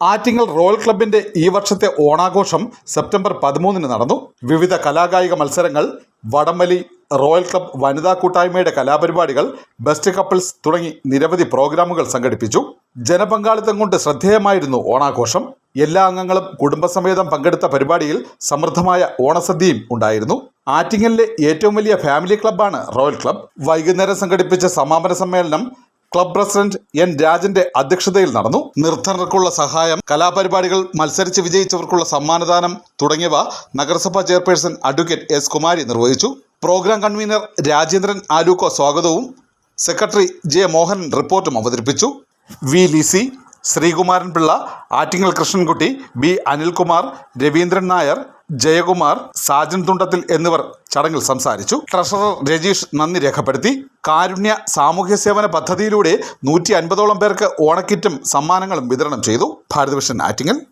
Attingal royal ക്ലബിന്റെ ഈ വർഷത്തെ ഓണാഘോഷം സെപ്റ്റംബർ പതിമൂന്നിന് നടന്നു. വിവിധ കലാകായിക മത്സരങ്ങൾ വടംവലി റോയൽ ക്ലബ് വനിതാ കൂട്ടായ്മയുടെ കലാപരിപാടികൾ ബെസ്റ്റ് കപ്പിൾസ് തുടങ്ങി നിരവധി പ്രോഗ്രാമുകൾ സംഘടിപ്പിച്ചു. ജനപങ്കാളിത്തം കൊണ്ട് ശ്രദ്ധേയമായിരുന്നു ഓണാഘോഷം. എല്ലാ അംഗങ്ങളും കുടുംബസമേതം പങ്കെടുത്ത പരിപാടിയിൽ സമൃദ്ധമായ ഓണസദ്യയും ഉണ്ടായിരുന്നു. ആറ്റിങ്ങലിലെ ഏറ്റവും വലിയ ഫാമിലി ക്ലബ്ബാണ് റോയൽ ക്ലബ്. വൈകുന്നേരം സംഘടിപ്പിച്ച സമാപന സമ്മേളനം ക്ലബ് പ്രസിഡന്റ് എൻ രാജന്റെ അധ്യക്ഷതയിൽ നടന്നു. നിർധനർക്കുള്ള സഹായം കലാപരിപാടികൾ മത്സരിച്ച് വിജയിച്ചവർക്കുള്ള സമ്മാനദാനം തുടങ്ങിയവ നഗരസഭാ ചെയർപേഴ്സൺ അഡ്വക്കേറ്റ് എസ് കുമാരി നിർവഹിച്ചു. പ്രോഗ്രാം കൺവീനർ രാജേന്ദ്രൻ ആലൂക്കോ സ്വാഗതവും സെക്രട്ടറി ജെ മോഹൻ റിപ്പോർട്ടും അവതരിപ്പിച്ചു. വി ലിസി ശ്രീകുമാരൻ പിള്ള ആറ്റിങ്ങൽ കൃഷ്ണൻകുട്ടി ബി അനിൽകുമാർ രവീന്ദ്രൻ നായർ ജയകുമാർ സാജൻ തുണ്ടത്തിൽ എന്നിവർ ചടങ്ങിൽ സംസാരിച്ചു. ട്രഷറർ രജീഷ് നന്ദി രേഖപ്പെടുത്തി. കാരുണ്യ സാമൂഹ്യ സേവന പദ്ധതിയിലൂടെ നൂറ്റി അൻപതോളം പേർക്ക് ഓണക്കിറ്റും സമ്മാനങ്ങളും വിതരണം ചെയ്തു. ഭാരതവിഷൻ ആറ്റിങ്ങൽ.